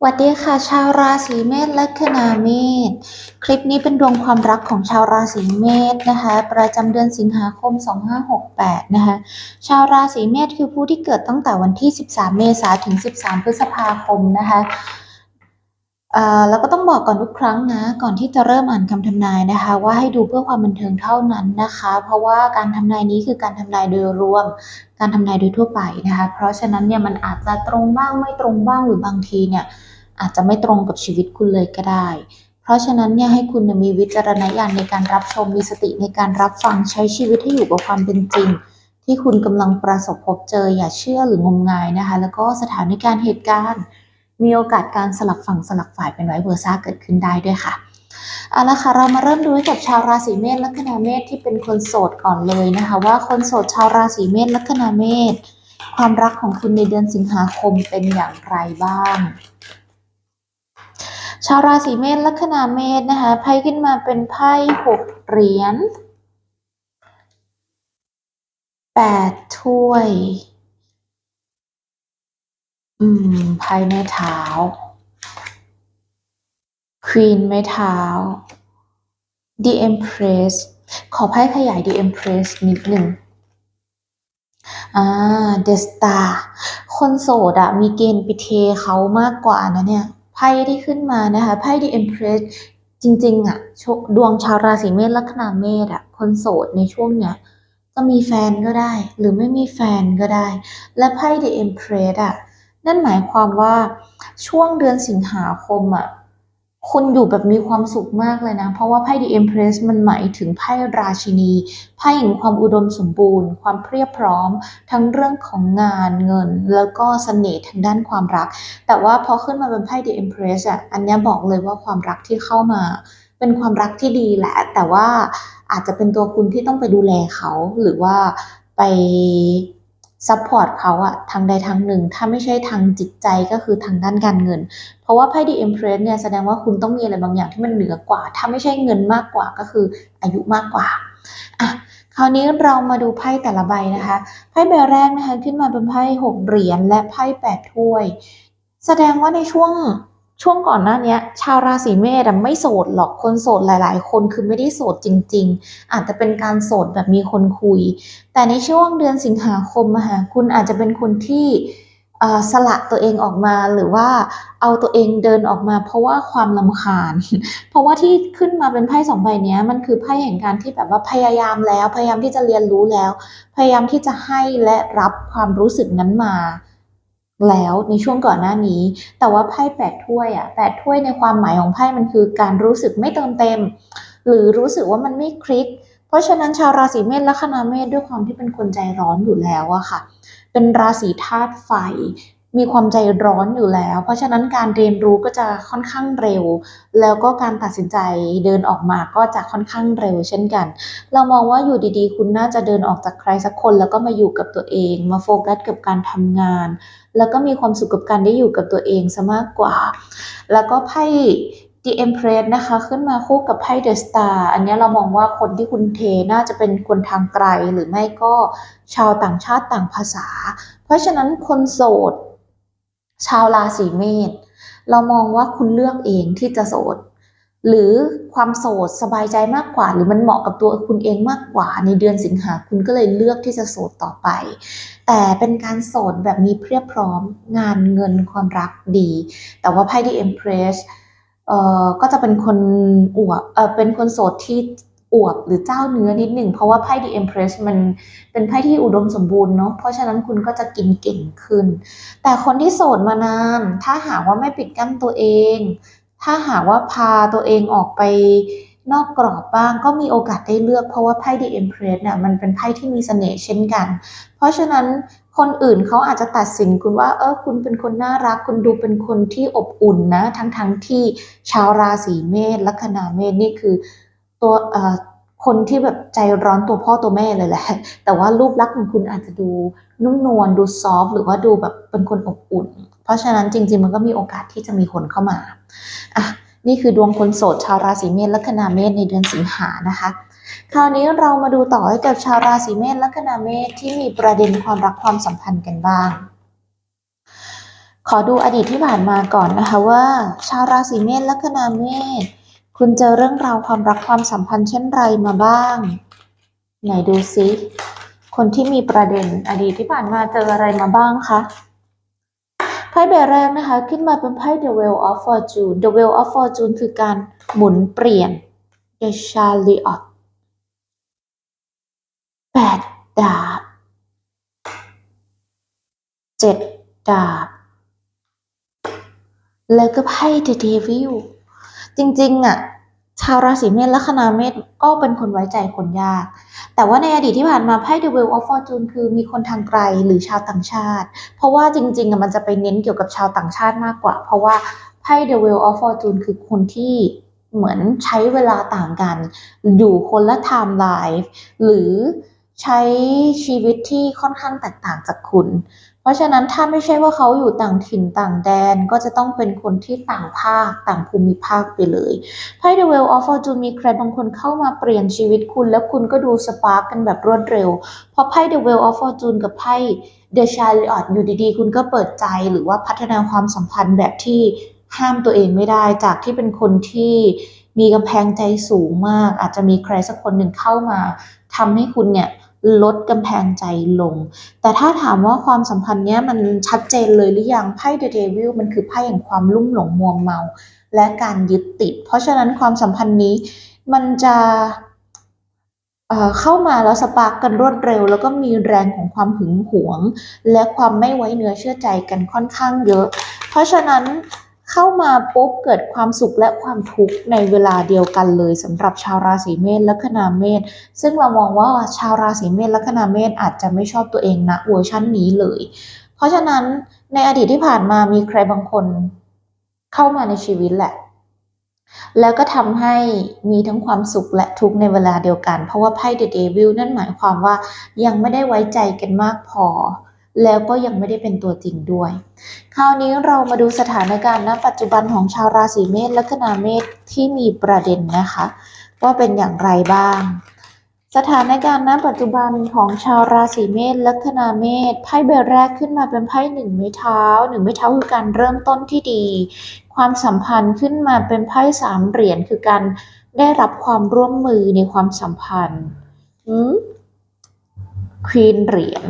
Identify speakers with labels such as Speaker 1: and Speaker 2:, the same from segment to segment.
Speaker 1: สวัสดีค่ะ ชาวราศีเมษและคนาเมษคลิปนี้เป็นดวงความรักของชาวราศีเมษนะคะ ประจำเดือนสิงหาคม 2568 นะคะ ชาวราศีเมษคือผู้ที่เกิดตั้งแต่วันที่ 13 เมษายนถึง 13 พฤษภาคมนะคะเอ่อแล้วก็ต้องบอกก่อนทุกครั้งนะ ก่อนที่จะเริ่มอ่านคำทำนายนะคะ ว่าให้ดูเพื่อความบันเทิงเท่านั้นนะคะ เพราะว่าการทำนายนี้คือการทำนายโดยรวม การทำนายโดยทั่วไปนะคะ เพราะฉะนั้นเนี่ยมันอาจจะตรงบ้างไม่ตรงบ้างหรือบางทีเนี่ย อาจจะไม่ตรงกับชีวิตคุณเลยก็ได้ เพราะฉะนั้นเนี่ยให้คุณมีวิจารณญาณในการรับชมมีสติในการรับฟังใช้ชีวิตให้อยู่กับความเป็นจริง ที่คุณกำลังประสบพบเจออย่าเชื่อหรืองมงายนะคะ แล้วก็สถานการณ์เหตุการณ์ มีโอกาสการสลับฝั่งสลับฝ่ายเป็นไวเวอร์ซ่าเกิดขึ้นได้ด้วยค่ะเอาละค่ะเรามาเริ่มดูให้กับชาวราศีเมษลัคนาเมษที่เป็นคนโสดก่อนเลยนะคะ ว่าคนโสดชาวราศีเมษลัคนาเมษความรักของคุณในเดือนสิงหาคมเป็นอย่างไรบ้าง ชาวราศีเมษลัคนาเมษนะคะไพ่ขึ้นมาเป็นไพ่หกเหรียญแปดถ้วย อืมไพ่ไม้เท้า ควีนไม้เท้า The Empress ขอไพ่ขยาย The Empress นิดหนึ่งอ่า The Star คนโสดอะมีเกณฑ์ไปเทเขามากกว่านะเนี่ย ไพ่ที่ขึ้นมานะคะไพ่ The Empress จริงๆอะดวงชาวราศีเมษลัคนาเมษอะคนโสดในช่วงเนี้ยจะมีแฟนก็ได้ หรือไม่มีแฟนก็ได้ และไพ่ The Empress อะนั่นหมายความว่าช่วงเดือนสิงหาคมอะ คุณอยู่แบบมีความสุขมากเลยนะ เพราะว่าไพ่ The Empress มันหมายถึงไพ่ราชินี ไพ่แห่งความอุดมสมบูรณ์ ความเพียบพร้อม ทั้งเรื่องของงานเงิน แล้วก็เสน่ห์ทางด้านความรัก แต่ว่าพอขึ้นมาเป็นไพ่ The Empress อะ อันนี้บอกเลยว่าความรักที่เข้ามา เป็นความรักที่ดีแหละ แต่ว่าอาจจะเป็นตัวคุณที่ต้องไปดูแลเขา หรือว่าไป ซัพพอร์ตเขาอะทางใดทางหนึ่ง ถ้าไม่ใช่ทางจิตใจก็คือทางด้านการเงิน เพราะว่าไพ่ The Empress เนี่ยแสดงว่าคุณต้องมีอะไรบางอย่างที่มันเหนือกว่า ถ้าไม่ใช่เงินมากกว่าก็คืออายุมากกว่าอะคราวนี้เรามาดูไพ่แต่ละใบนะคะไพ่ใบแรกนะคะขึ้นมาเป็นไพ่หกเหรียญและไพ่แปดถ้วย แสดงว่าในช่วง ช่วงก่อนหน้าเนี้ยชาวราศีเมษไม่โสดหรอกคนโสดหลาย ๆ คนคือไม่ได้โสดจริง ๆ อาจจะเป็นการโสดแบบมีคนคุย แต่ในช่วงเดือนสิงหาคมค่ะคุณอาจจะเป็นคนที่สละตัวเองออกมาหรือว่าเอาตัวเองเดินออกมา เพราะว่าความลำคาญ เพราะว่าที่ขึ้นมาเป็นไพ่สองใบเนี้ยมันคือไพ่แห่งการที่แบบว่าพยายามแล้ว พยายามที่จะเรียนรู้แล้ว พยายามที่จะให้และรับความรู้สึกนั้นมา แล้วในช่วงก่อนหน้านี้ แต่ว่าไพ่แปดถ้วยอะแปดถ้วยในความหมายของไพ่มันคือการรู้สึกไม่เติมเต็ม หรือรู้สึกว่ามันไม่คลิก เพราะฉะนั้นชาวราศีเมษและคณาเมษด้วยความที่เป็นคนใจร้อนอยู่แล้วอะค่ะ เป็นราศีธาตุไฟ มีความใจร้อนอยู่แล้ว เพราะฉะนั้นการเรียนรู้ก็จะค่อนข้างเร็ว แล้วก็การตัดสินใจเดินออกมาก็จะค่อนข้างเร็วเช่นกัน เรามองว่าอยู่ดีๆ คุณน่าจะเดินออกจากใครสักคน แล้วก็มาอยู่กับตัวเอง มาโฟกัสกับการทำงาน แล้วก็มีความสุขกับการได้อยู่กับตัวเองซะมากกว่า แล้วก็ไพ่ The Empress นะคะ ขึ้นมาคู่กับไพ่ The Star อันนี้เรามองว่าคนที่คุณเทน่าจะเป็นคนทางไกลหรือไม่ก็ชาวต่างชาติต่างภาษา เพราะฉะนั้นคนโสด ชาวราศีเมษเรามองว่าคุณเลือกเองที่จะโสด หรือความโสดสบายใจมากกว่า หรือมันเหมาะกับตัวคุณเองมากกว่า ในเดือนสิงหาคุณก็เลยเลือกที่จะโสดต่อไป แต่เป็นการโสดแบบมีเพียบพร้อมงานเงินความรักดี แต่ว่าไพ่ The Empress เอ่อก็จะเป็นคนอวบเออเป็นคนโสดที่ อวบหรือเจ้าเนื้อนิดหนึ่ง เพราะว่าไพ่ The Empress มันเป็นไพ่ที่อุดมสมบูรณ์เนาะเพราะฉะนั้นคุณก็จะกินเก่งขึ้น แต่คนที่โสดมานาน ถ้าหากว่าไม่ปิดกั้นตัวเอง ถ้าหากว่าพาตัวเองออกไปนอกกรอบบ้างก็มีโอกาสได้เลือกเพราะว่าไพ่ The Empress เนี่ยมันเป็นไพ่ที่มีเสน่ห์เช่นกัน เพราะฉะนั้นคนอื่นเขาอาจจะตัดสินคุณว่าเออคุณเป็นคนน่ารัก คุณดูเป็นคนที่อบอุ่นนะ ทั้งทั้งที่ชาวราศีเมษลัคนาเมษนี่คือ ตัวคนที่แบบใจร้อนตัวพ่อตัวแม่เลยแหละ แต่ว่ารูปลักษณ์ของคุณอาจจะดูนุ่มนวลดูซอฟหรือว่าดูแบบเป็นคนอบอุ่น เพราะฉะนั้นจริง ๆ มันก็มีโอกาสที่จะมีคนเข้ามาอะนี่คือดวงคนโสดชาวราศีเมษลัคนาเมษในเดือนสิงหานะคะ คราวนี้เรามาดูต่อให้กับชาวราศีเมษลัคนาเมษที่มีประเด็นความรักความสัมพันธ์กันบ้าง ขอดูอดีตที่ผ่านมาก่อนนะคะว่า ชาวราศีเมษลัคนาเมษ คุณเจอเรื่องราวความรักความสัมพันธ์เช่นไรมาบ้าง ไหนดูซิคนที่มีประเด็นอดีตที่ผ่านมาเจออะไรมาบ้างคะไพ่ใบแรกนะคะ ขึ้นมาเป็นไพ่ The Wheel of Fortune The Wheel of Fortune คือการหมุนเปลี่ยน The Chariot แปดดาบเจ็ดดาบ แล้วก็ไพ่ The Devil จริงๆอะชาวราศีเมษและคณาเมษก็เป็นคนไว้ใจคนยาก แต่ว่าในอดีตที่ผ่านมาไพ่ The Wheel of Fortune คือมีคนทางไกลหรือชาวต่างชาติ เพราะว่าจริงๆอะมันจะไปเน้นเกี่ยวกับชาวต่างชาติมากกว่า เพราะว่าไพ่ The Wheel of Fortune คือคนที่เหมือนใช้เวลาต่างกัน อยู่คนละไทม์ไลน์หรือใช้ชีวิตที่ค่อนข้างแตกต่างจากคุณ ราะฉะนั้นถ้าไม่ใช่ว่าเขาอยู่ต่างถิ่นต่างแดนก็จะต้องเป็นคนที่ต่างภาคต่างภูมิภาคไปเลยไพ่ The Wheel of Fortune มีใครบางคนเข้ามาเปลี่ยนชีวิตคุณ แล้วคุณก็ดูสปาร์กกันแบบรวดเร็ว เพราะไพ่ The Wheel of Fortune กับไพ่ The Chariot อยู่ดีๆ คุณก็เปิดใจหรือว่าพัฒนาความสัมพันธ์แบบที่ห้ามตัวเองไม่ได้จากที่เป็นคนที่มีกำแพงใจสูงมาก อาจจะมีใครสักคนหนึ่งเข้ามาทำให้คุณเนี่ย ลดกำแพงใจลง แต่ถ้าถามว่าความสัมพันธ์เนี้ยมันชัดเจนเลยหรือยังไพ่ The Devil มันคือไพ่แห่งความลุ่มหลงมัวเมา และการยึดติด เพราะฉะนั้นความสัมพันธ์นี้มันจะเเข้ามาแล้วสปาร์กกันรวดเร็ว แล้วก็มีแรงของความหึงหวง และความไม่ไว้เนื้อเชื่อใจกันค่อนข้างเยอะ เพราะฉะนั้น เข้ามาปุ๊บเกิดความสุขและความทุกข์ในเวลาเดียวกันเลยสำหรับชาวราศีเมษและคนาเมษซึ่งเรามองว่าชาวราศีเมษและคนาเมษอาจจะไม่ชอบตัวเองนะเวอร์ชันนี้เลย เพราะฉะนั้นในอดีตที่ผ่านมามีใครบางคนเข้ามาในชีวิตแหละ แล้วก็ทำให้มีทั้งความสุขและทุกข์ในเวลาเดียวกัน เพราะว่าไพ่ The Devil นั่นหมายความว่ายังไม่ได้ไว้ใจกันมากพอ แล้วก็ยังไม่ได้เป็นตัวจริงด้วย คราวนี้เรามาดูสถานการณ์ณปัจจุบันของชาวราศีเมษและคนาเมษที่มีประเด็นนะคะ ว่าเป็นอย่างไรบ้าง สถานการณ์ณปัจจุบันของชาวราศีเมษและคนาเมษไพ่ใบแรกขึ้นมาเป็นไพ่หนึ่งไม้เท้าหนึ่งไม้เท้าคือการเริ่มต้นที่ดี ความสัมพันธ์ขึ้นมาเป็นไพ่สามเหรียญคือการได้รับความร่วมมือในความสัมพันธ์ควีนเหรียญ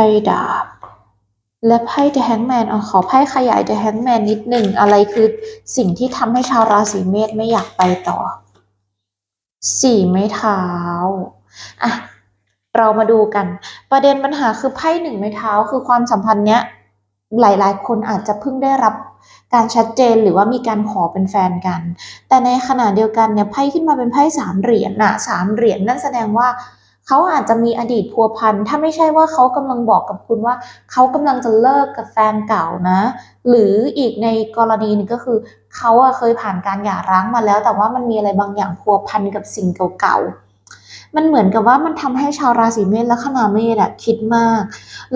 Speaker 1: พ่ดาบ และไพ่ The Hangman อขอไพ่ขยาย The Hangman นิดหนึ่งอะไรคือสิ่งที่ทำให้ชาวราศีเมษไม่อยากไปต่อ สี่ไม้เท้าอะเรามาดูกัน ประเด็นปัญหาคือไพ่หนึ่งไม้เท้าคือความสัมพันธ์เนี้ยหลาย ๆ คนอาจจะเพิ่งได้รับการชัดเจนหรือว่ามีการขอเป็นแฟนกัน แต่ในขณะเดียวกันเนี่ยไพ่ขึ้นมาเป็นไพ่สามเหรียญน่ะสามเหรียญนั่นแสดงว่า เขาอาจจะมีอดีตพัวพันถ้าไม่ใช่ว่าเขากำลังบอกกับคุณว่า เขากำลังจะเลิกกับแฟนเก่านะ หรืออีกในกรณีหนึงก็คือ เขาอะเคยผ่านการหย่าร้างมาแล้ว แต่ว่ามันมีอะไรบางอย่างพัวพันกับสิ่งเก่าๆ มันเหมือนกับว่ามันทำให้ชาวราศีเมษและคนาเมษอะคิดมาก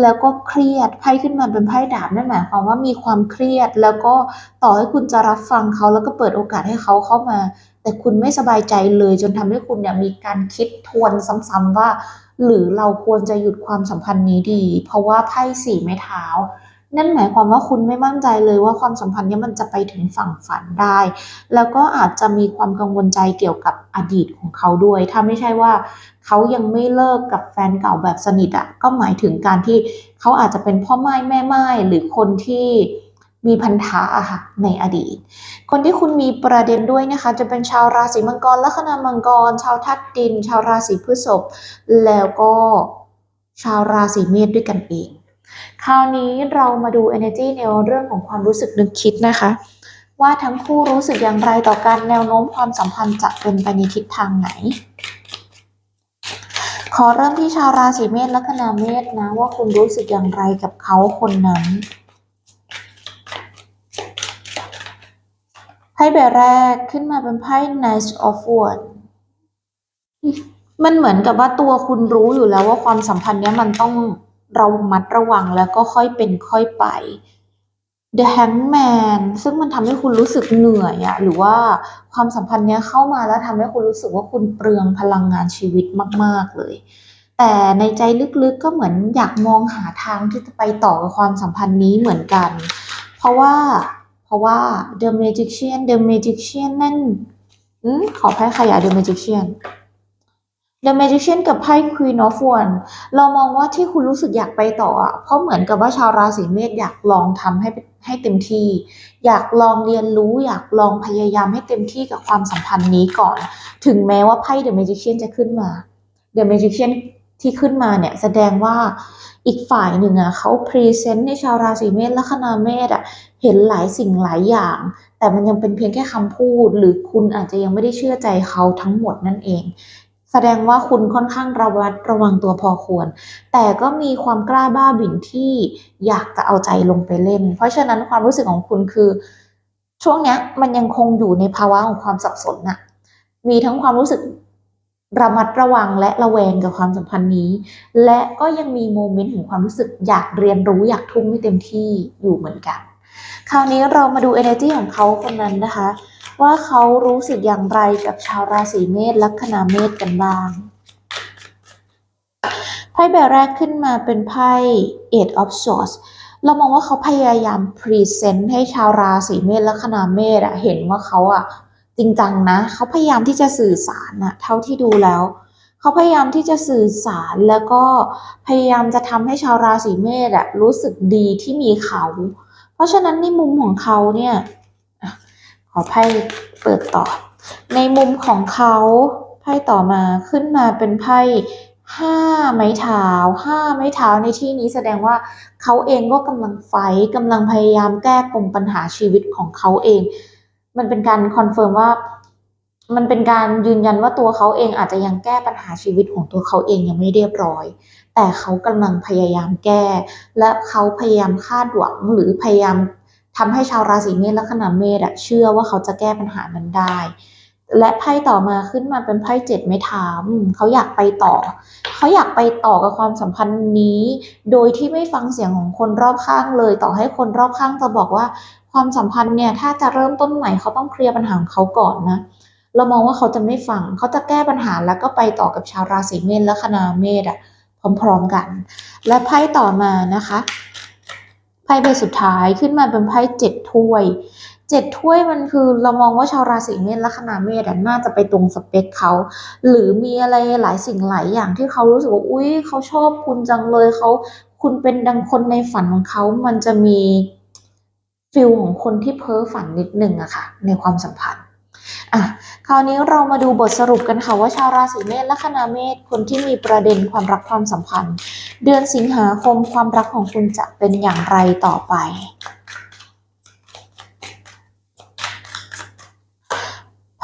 Speaker 1: แล้วก็เครียดไพ่ขึ้นมาเป็นไพ่ดาบนั่นหมายความว่ามีความเครียด แล้วก็ต่อให้คุณจะรับฟังเขาแล้วก็เปิดโอกาสให้เขาเข้ามา แต่คุณไม่สบายใจเลยจนทำให้คุณเนี่ยมีการคิดทวนซ้ำๆว่า หรือเราควรจะหยุดความสัมพันธ์นี้ดี เพราะว่าไพ่สี่ไม้เท้า นั่นหมายความว่าคุณไม่มั่นใจเลยว่าความสัมพันธ์นี้มันจะไปถึงฝั่งฝันได้ แล้วก็อาจจะมีความกังวลใจเกี่ยวกับอดีตของเขาด้วย ถ้าไม่ใช่ว่าเขายังไม่เลิกกับแฟนเก่าแบบสนิทอะก็หมายถึงการที่เขาอาจจะเป็นพ่อไม้แม่ไม้หรือคนที่ มีพันธะอะค่ะในอดีต คนที่คุณมีประเด็นด้วยนะคะ จะเป็นชาวราศีมังกรลัคนามังกร ชาวทัดดิน ชาวราศีพฤษภแล้วก็ชาวราศีเมษด้วยกันเอง คราวนี้เรามาดู energy ในเรื่องของความรู้สึกนึกคิดนะคะ ว่าทั้งคู่รู้สึกอย่างไรต่อกันแนวโน้มความสัมพันธ์จะเป็นไปในทิศทางไหน ขอเริ่มที่ชาวราศีเมษลัคนาเมษนะว่าคุณรู้สึกอย่างไรกับเขาคนนั้น พ่ใบแรกขึ้นมาเป็นไพ่ Knight of Wands มันเหมือนกับว่าตัวคุณรู้อยู่แล้วว่าความสัมพันธ์เนี้ยมันต้องระมัดระวังแล้วก็ค่อยเป็นค่อยไป The Hangman ซึ่งมันทำให้คุณรู้สึกเหนื่อยอะหรือว่าความสัมพันธ์เนี้ยเข้ามาแล้วทำให้คุณรู้สึกว่าคุณเปลืองพลังงานชีวิตมาก ๆ เลย แต่ในใจลึกๆก็เหมือนอยากมองหาทางที่จะไปต่อกับความสัมพันธ์นี้เหมือนกัน เพราะว่า ราะว่า The Magician The Magician นั่นอขอไพ่ขยาย The Magician The Magician กับไพ่ Queen of Wands เรามองว่าที่คุณรู้สึกอยากไปต่ออะเพราะเหมือนกับว่าชาวราศีเมษอยากลองทำให้ให้เต็มที่ อยากลองเรียนรู้ อยากลองพยายามให้เต็มที่กับความสัมพันธ์นี้ก่อน ถึงแม้ว่าไพ่ The Magician จะขึ้นมา The Magician ที่ขึ้นมาเนี่ยแสดงว่า อีกฝ่ายหนึ่งอะเขาพรีเซนต์ในชาวราศีเมษลัคนาเมษอะเห็นหลายสิ่งหลายอย่าง แต่มันยังเป็นเพียงแค่คำพูด หรือคุณอาจจะยังไม่ได้เชื่อใจเขาทั้งหมดนั่นเอง แสดงว่าคุณค่อนข้างระวัดระวังตัวพอควร แต่ก็มีความกล้าบ้าบิ่นที่อยากจะเอาใจลงไปเล่น เพราะฉะนั้นความรู้สึกของคุณคือ ช่วงเนี้ยมันยังคงอยู่ในภาวะของความสับสนน่ะมีทั้งความรู้สึก ระมัดระวังและระแวงกับความสัมพันธ์นี้ และก็ยังมีโมเมนต์ของความรู้สึกอยากเรียนรู้อยากทุ่มให้เต็มที่อยู่เหมือนกัน คราวนี้เรามาดู energy ของเขาคนนั้นนะคะ ว่าเขารู้สึกอย่างไรกับชาวราศีเมษลัคนาเมษกันบ้างไพ่ใบแรกขึ้นมาเป็นไพ่ Eight of Swords เรามองว่าเขาพยายามพรีเซนต์ให้ชาวราศีเมษลัคนาเมษเห็นว่าเขาอะ จริงจังนะเขาพยายามที่จะสื่อสารนะเท่าที่ดูแล้วเขาพยายามที่จะสื่อสารแล้วก็พยายามจะทำให้ชาวราศีเมษอะรู้สึกดีที่มีเขา เพราะฉะนั้นในมุมของเขาเนี่ยขอไพ่เปิดต่อ ในมุมของเขาไพ่ต่อมาขึ้นมาเป็นไพ่ห้าไม้เท้าห้าไม้เท้าในที่นี้แสดงว่าเขาเองก็กำลังไฟกำลังพยายามแก้ปมปัญหาชีวิตของเขาเอง มันเป็นการคอนเฟิร์มว่า มันเป็นการยืนยันว่าตัวเขาเองอาจจะยังแก้ปัญหาชีวิตของตัวเขาเองยังไม่เรียบร้อย แต่เขากำลังพยายามแก้ และเขาพยายามคาดหวังหรือพยายามทำให้ชาวราศีเมษและขนาเมษเชื่อว่าเขาจะแก้ปัญหานั้นได้ และไพ่ต่อมาขึ้นมาเป็นไพ่เจ็ดไม้เท้ามเขาอยากไปต่อ เขาอยากไปต่อกับความสัมพันธ์นี้ โดยที่ไม่ฟังเสียงของคนรอบข้างเลย ต่อให้คนรอบข้างจะบอกว่า ความสัมพันธ์เนี่ยถ้าจะเริ่มต้นใหม่เขาต้องเคลียร์ปัญหาของเขาก่อนนะ เรามองว่าเขาจะไม่ฟัง เขาจะแก้ปัญหาแล้วก็ไปต่อกับชาวราศีเมษและคณาเมษอะพร้อมๆกัน และไพ่ต่อมานะคะไพ่ใบสุดท้ายขึ้นมาเป็นไพ่เจ็ดถ้วย เจ็ดถ้วยมันคือเรามองว่าชาวราศีเมษและคณาเมษน่าจะไปตรงสเปคเขา หรือมีอะไรหลายสิ่งหลายอย่างที่เขารู้สึกว่าอุ้ยเขาชอบคุณจังเลยเขาคุณเป็นดังคนในฝันของเขา มันจะมีฟิลของคนที่เพ้อฝันนิดนึงอะค่ะในความสัมพันธ์อะคราวนี้เรามาดูบทสรุปกันค่ะว่าชาวราศีเมษและคณาเมษคนที่มีประเด็นความรักความสัมพันธ์ เดือนสิงหาคมความรักของคุณจะเป็นอย่างไรต่อไป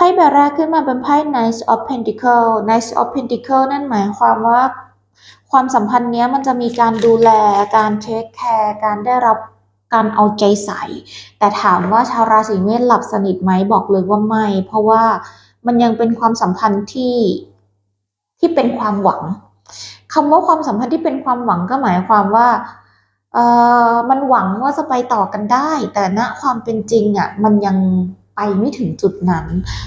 Speaker 1: พ่ใบแรกขึ้นมาเป็นไพ่ Knight of Pentacle Knight of Pentacle นั่นหมายความว่าความสัมพันธ์เนี้ยมันจะมีการดูแลการเทคแคร์การได้รับการเอาใจใส่ แต่ถามว่าชาวราศีเมษหลับสนิทไหมบอกเลยว่าไม่ เพราะว่ามันยังเป็นความสัมพันธ์ที่ที่เป็นความหวังคำว่าความสัมพันธ์ที่เป็นความหวังก็หมายความว่าเออมันหวังว่าจะไปต่อกันได้ แต่ณความเป็นจริงอะมันยัง ไปไม่ถึงจุดนั้น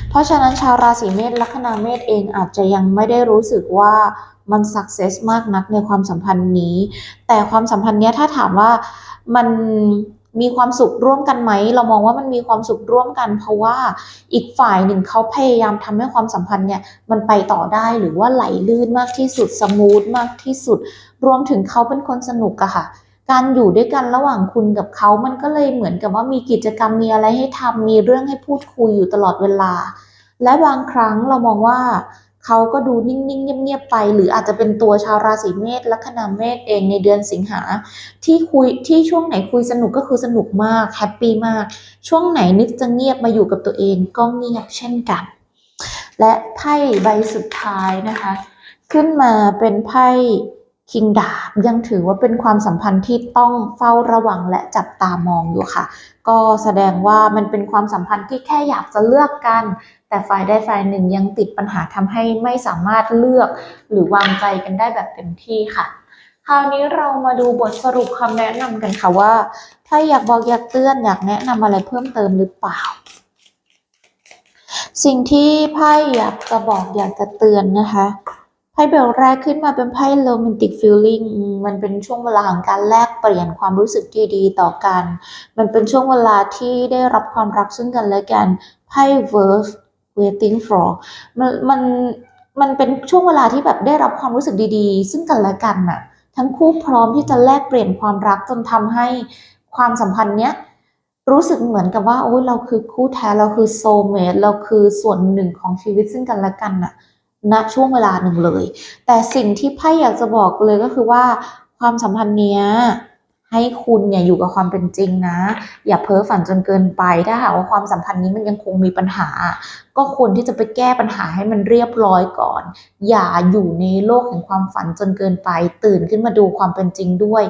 Speaker 1: เพราะฉะนั้นชาวราศีเมษลัคนาเมษเองอาจจะยังไม่ได้รู้สึกว่ามันสักเซสมากนักในความสัมพันธ์นี้ แต่ความสัมพันธ์เนี้ยถ้าถามว่ามันมีความสุขร่วมกันไหม เรามองว่ามันมีความสุขร่วมกัน เพราะว่าอีกฝ่ายหนึ่งเขาพยายามทำให้ความสัมพันธ์เนี่ยมันไปต่อได้หรือว่าไหลลื่นมากที่สุดสมูทมากที่สุด รวมถึงเขาเป็นคนสนุกอะค่ะ การอยู่ด้วยกันระหว่างคุณกับเขา มันก็เลยเหมือนกับว่ามีกิจกรรมมีอะไรให้ทำมีเรื่องให้พูดคุยอยู่ตลอดเวลา และบางครั้งเรามองว่าเขาก็ดูนิ่งๆเงียบๆไป หรืออาจจะเป็นตัวชาวราศีเมษและคณาเมษเองในเดือนสิงหาที่คุยที่ช่วงไหนคุยสนุกก็คือสนุกมากแฮปปี้มาก ช่วงไหนนึกจะเงียบมาอยู่กับตัวเองก็เงียบเช่นกัน และไพ่ใบสุดท้ายนะคะ ขึ้นมาเป็นไพ่ คิงดาบยังถือว่าเป็นความสัมพันธ์ที่ต้องเฝ้าระวังและจับตามองอยู่ค่ะ ก็แสดงว่ามันเป็นความสัมพันธ์ที่แค่อยากจะเลือกกัน แต่ฝ่ายใดฝ่ายหนึ่งยังติดปัญหาทำให้ไม่สามารถเลือก หรือวางใจกันได้แบบเต็มที่ค่ะ คราวนี้เรามาดูบทสรุปคำแนะนำกันค่ะว่า ถ้าอยากบอกอยากเตือนอยากแนะนำอะไรเพิ่มเติมหรือเปล่าสิ่งที่ไพ่อยากจะบอกอยากจะเตือนนะคะ ไพ่เบลแรกขึ้นมาเป็นไพ่ romantic feeling อืมมันเป็นช่วงเวลาของการแลกเปลี่ยนความรู้สึกดีๆ ต่อกัน มันเป็นช่วงเวลาที่ได้รับความรักซึ่งกันและกันไพ่ verse waiting for มันมันมันเป็นช่วงเวลาที่แบบได้รับความรู้สึกดีๆ ซึ่งกันและกันน่ะ ทั้งคู่พร้อมที่จะแลกเปลี่ยนความรักจนทำให้ความสัมพันธ์เนี้ยรู้สึกเหมือนกับว่าโอ้ยเราคือคู่แท้เราคือโซเมตเราคือส่วนหนึ่งของชีวิตซึ่งกันและกันน่ะ ณช่วงเวลาหนึ่งเลย แต่สิ่งที่ไพ่อยากจะบอกเลยก็คือว่าความสัมพันธ์เนี้ยให้คุณเนี่ยอยู่กับความเป็นจริงนะ อย่าเพ้อฝันจนเกินไปถ้าหากว่าความสัมพันธ์นี้มันยังคงมีปัญหา ก็ควรที่จะไปแก้ปัญหาให้มันเรียบร้อยก่อน อย่าอยู่ในโลกแห่งความฝันจนเกินไป ตื่นขึ้นมาดูความเป็นจริงด้วย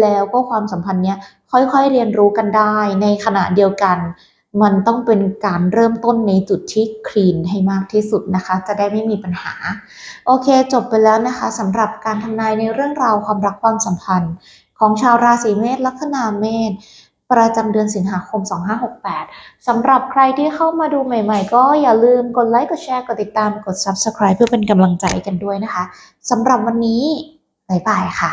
Speaker 1: แล้วก็ความสัมพันธ์เนี้ยค่อยๆเรียนรู้กันได้ในขณะเดียวกัน มันต้องเป็นการเริ่มต้นในจุดที่คลีนให้มากที่สุดนะคะ จะได้ไม่มีปัญหา โอเค จบไปแล้วนะคะสำหรับการทำนายในเรื่องราวความรักความสัมพันธ์ ของชาวราศีเมษลัคนาเมษประจำเดือนสิงหาคม 2568 สำหรับใครที่เข้ามาดูใหม่ๆ ก็อย่าลืมกดไลค์ กดแชร์ กดติดตาม กด Subscribe เพื่อเป็นกำลังใจกันด้วยนะคะ สำหรับวันนี้ บ๊ายบายค่ะ